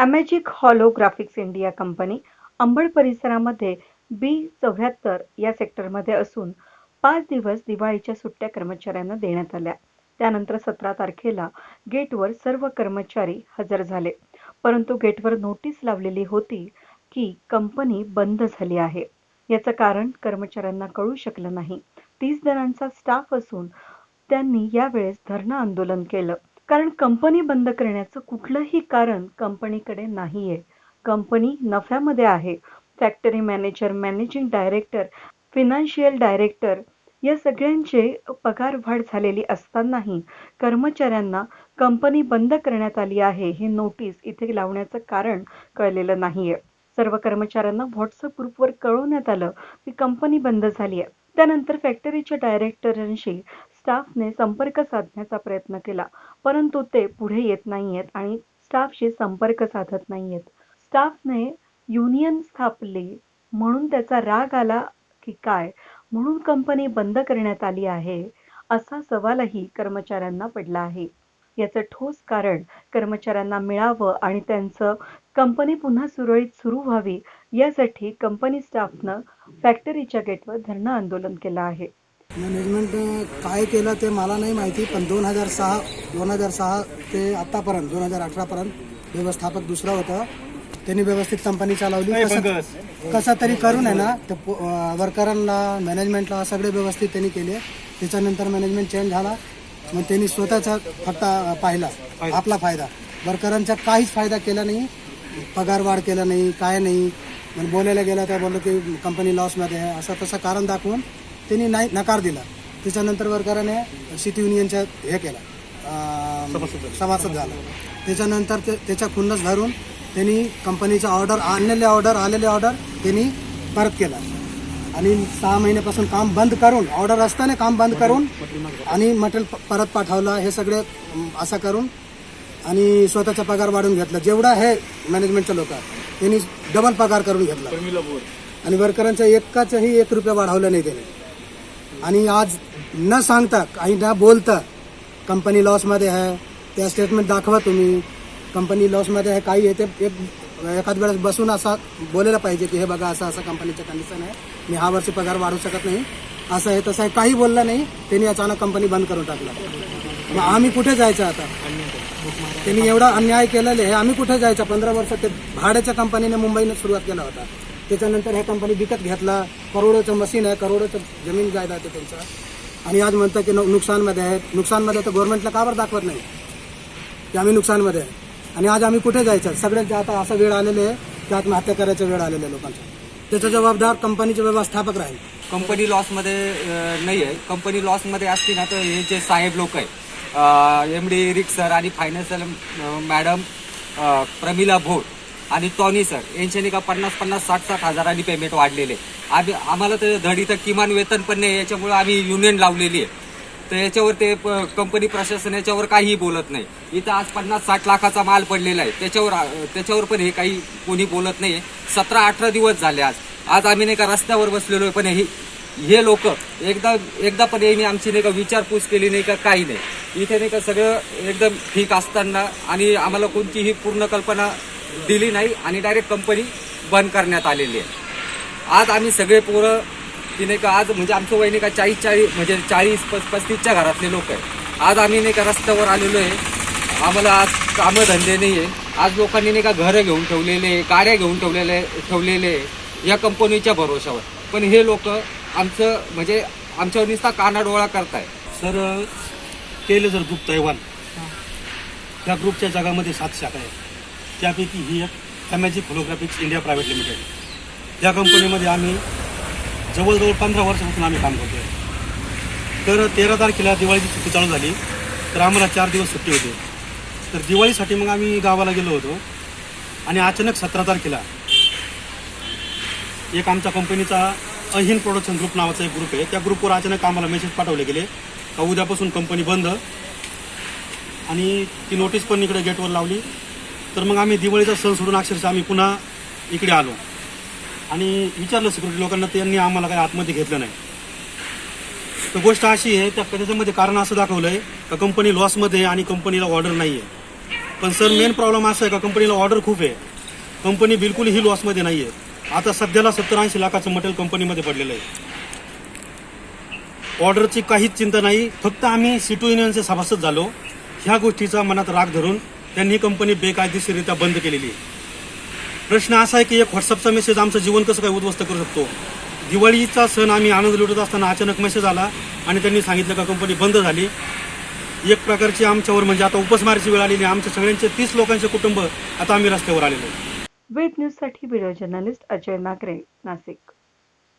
अमॅजिक holographics India company Ambad परिसरामध्ये B चौऱ्याहत्तर या सेक्टरमध्ये असून पाच दिवस दिवाळीच्या सुट्ट्या कर्मचाऱ्यांना देण्यात आल्या. त्यानंतर सतरा तारखेला गेटवर सर्व कर्मचारी हजर झाले. परंतु गेटवर नोटीस लावलेली होती की कंपनी बंद झाली आहे. याचं कारण कर्मचाऱ्यांना कळू शकलं नाही. तीस जणांचा स्टाफ असून त्यांनी यावेळेस धरणं आंदोलन केलं. कारण कंपनी बंद करण्याचं कुठलंही कारण कंपनीकडे नाहीये. कंपनी नफ्यामध्ये आहे. Factory manager managing director financial director या सगळ्यांचे पगार वाढ झालेली असतानाही कर्मचाऱ्यांना कंपनी बंद करण्यात आली आहे हे नोटीस इथे लावण्याचं कारण कळलेलं नाहीये. सर्व कर्मचाऱ्यांना व्हॉट्सअप ग्रुपवर कळवण्यात आलं की कंपनी बंद झाली आहे त्यानंतर फॅक्टरीच्या डायरेक्टरांशी स्टाफने संपर्क साधण्याचा प्रयत्न केला. परंतु ते पुढे येत नाहीयेत आणि स्टाफशी संपर्क साधत नाहीयेत. स्टाफने युनियन स्थापली म्हणून त्याचा राग आला की काय? म्हणून कंपनी बंद करण्यात आली आहे असा सवालही कर्मचाऱ्यांना पडला आहे. याचं ठोस कारण कर्मचाऱ्यांना मिळावं आणि त्यांचं कंपनी पुन्हा सुरळीत सुरू व्हावी यासाठी कंपनी स्टाफनं फॅक्टरीच्या गेटवर धरणं आंदोलन केलं आहे. मॅनेजमेंट काय केलं ते मला नाही माहिती पण दोन हजार सहा दोन हजार सहा ते आतापर्यंत दोन हजार अठरापर्यंत व्यवस्थापक दुसरा होता. त्यांनी व्यवस्थित कंपनी चालवली. कसं कसं तरी करून आहे ना ते वर्करांना मॅनेजमेंटला सगळे व्यवस्थित त्यांनी केले. त्याच्यानंतर मॅनेजमेंट चेंज झाला. मग त्यांनी स्वतःचा फक्त पाहिला. आपला फायदा. वर्करांचा काहीच फायदा केला नाही. पगार वाढ केला नाही काय नाही. बोलायला गेला तर बोललो की कंपनी लॉसमध्ये आहे. असं तसं कारण दाखवून त्यांनी नाही नकार दिला. त्याच्यानंतर वर्कराने सिटी युनियनच्या हे केला. सभासद झाला. त्याच्यानंतर ते त्याच्या खुन्नस धरून त्यांनी कंपनीचा ऑर्डर आणलेले ऑर्डर आलेले ऑर्डर त्यांनी परत केला. आणि सहा महिन्यापासून काम बंद करून ऑर्डर असताना काम बंद करून आणि मटेरियल परत पाठवलं हे सगळे असं करून आणि स्वतःचा पगार वाढवून घेतला. जेवढा आहे मॅनेजमेंटच्या लोक त्यांनी डबल पगार करून घेतला. आणि वर्करांचा एकाचाही एक रुपया वाढवला नाही त्याने. आणि आज न सांगता काही न बोलता कंपनी लॉसमध्ये आहे. त्या स्टेटमेंट दाखवा तुम्ही. कंपनी लॉसमध्ये आहे. काही येते एक एखाद वेळेस बसून असा बोलायला पाहिजे की हे बघा असं असं कंपनीचं कंडिशन आहे. मी हा वर्षी पगार वाढवू शकत नाही. असं आहे तसं आहे. काही बोललं नाही. त्यांनी अचानक कंपनी बंद करून टाकला. मग आम्ही कुठे जायचं आता? त्यांनी एवढा अन्याय केलेला आहे. आम्ही कुठे जायचं? पंधरा वर्ष ते भाड्याच्या कंपनीने मुंबईने सुरुवात केला होता. त्याच्यानंतर ह्या कंपनी विकत घेतला. करोडोचं मशीन आहे करोडोचं जमीन जायदाद आहे त्यांचा. आणि आज म्हणतं की नुकसानमध्ये आहे नुकसानमध्ये तर गव्हर्नमेंटला का बरं दाखवत नाही. की आम्ही नुकसानमध्ये आहे. आणि आज आम्ही कुठे जायचं सगळ्यांचे आता असं वेळ आलेले आहे की आत्महत्या करायचा वेळ आलेला आहे लोकांचा. त्याचा जबाबदार कंपनीचे व्यवस्थापक राहील. कंपनी लॉसमध्ये नाही आहे. कंपनी लॉसमध्ये असतील ना तर हे जे साहेब लोक आहे एम डी रिक्सर आणि फायनान्शियल मॅडम प्रमिला भोट आणि टॉनी सर यांच्याने का पन्नास पन्नास साठ साठ हजारांनी पेमेंट वाढलेले. आम्ही आम्हाला तर धड इथं किमान वेतन पण नाही याच्यामुळे आम्ही युनियन लावलेली आहे. तर याच्यावर ते प- कंपनी प्रशासन याच्यावर काहीही बोलत नाही. इथं आज पन्नास साठ लाखाचा माल पडलेला आहे. त्याच्यावर त्याच्यावर पण हे काही कोणी बोलत नाही सतरा अठरा दिवस झाले आज. आज आम्ही नाही का रस्त्यावर बसलेलो आहे पण हे हे लोक एकदा एकदा पण यांनी आमची नाही का विचारपूस केली नाही का काही नाही. इथे नाही का सगळं एकदम ठीक असताना आणि आम्हाला कोणतीही पूर्ण कल्पना दिली नाही आणि डायरेक्ट कंपनी बंद करण्यात आलेली आहे. आज आम्ही सगळे पोरं की नाही का आज म्हणजे आमचं वय नाही का चाळीस चाळीस म्हणजे चाळीस पस पस्तीसच्या घरातले लोक आहे आज आम्ही नाही का रस्त्यावर आलेलो आहे. आम्हाला आज कामं धंदे नाही आहे. आज लोकांनी नाही का घरं घेऊन ठेवलेले गाड्या घेऊन ठेवलेले ठेवलेले या कंपनीच्या भरोशावर. पण हे लोक आमचं म्हणजे आमच्यावर नुसता कानाडोळा करताय. सर केले जर ग्रुप तैवान. त्या ग्रुपच्या जगामध्ये सात शाखा आहेत. त्यापैकी ही एक magic holographics India private limited या कंपनीमध्ये आम्ही जवळजवळ पंधरा वर्षापासून आम्ही काम करतो तर तेरा तारखेला दिवाळीची सुट्टी चालू झाली तर आम्हाला चार दिवस सुट्टी होती. तर दिवाळीसाठी मग आम्ही गावाला गेलो होतो. आणि अचानक सतरा तारखेला एक आमच्या कंपनीचा अहिन प्रोडक्शन ग्रुप नावाचा एक ग्रुप आहे. त्या ग्रुपवर अचानक आम्हाला मेसेज पाठवले गेले का उद्यापासून कंपनी बंद. आणि ती नोटीस पण इकडे गेटवर लावली. तर मग आम्ही दिवाळीचा सण सोडून अक्षरशः आम्ही पुन्हा इकडे आलो. आणि विचारलं सिक्युरिटी लोकांना त्यांनी आम्हाला काही आतमध्ये घेतलं नाही. तर गोष्ट अशी आहे त्या त्याच्यामध्ये कारण असं दाखवलं आहे का कंपनी लॉसमध्ये आहे आणि कंपनीला ऑर्डर नाही आहे पण सर मेन प्रॉब्लेम असा आहे का कंपनीला ऑर्डर खूप आहे. कंपनी बिलकुल ही लॉसमध्ये नाही आहे आता सध्याला सत्तर ऐंशी लाखाचं मटेरियल कंपनीमध्ये पडलेलं आहे. ऑर्डरची काहीच चिंता नाही. फक्त आम्ही सिटू युनियनचे सभासद झालो. ह्या गोष्टीचा मनात राग धरून त्यांनी कंपनी बेकायदेशीररित्या बंद केलेली आहे. प्रश्न असा आहे की एक व्हॉट्सअपचा मेसेज आमचं जीवन कसं काय उद्ध्वस्त करू शकतो? दिवाळीचा सण आम्ही आनंद लुटत असताना अचानक मेसेज आला आणि त्यांनी सांगितलं का कंपनी बंद झाली. एक प्रकारची आमच्यावर म्हणजे आता उपासमारीची वेळ आलेली आमच्या सगळ्यांचे तीस लोकांचे कुटुंब आता आम्ही रस्त्यावर आलेलो वेब न्यूजसाठी व्हिडिओ जर्नलिस्ट अजय नागरे नाशिक.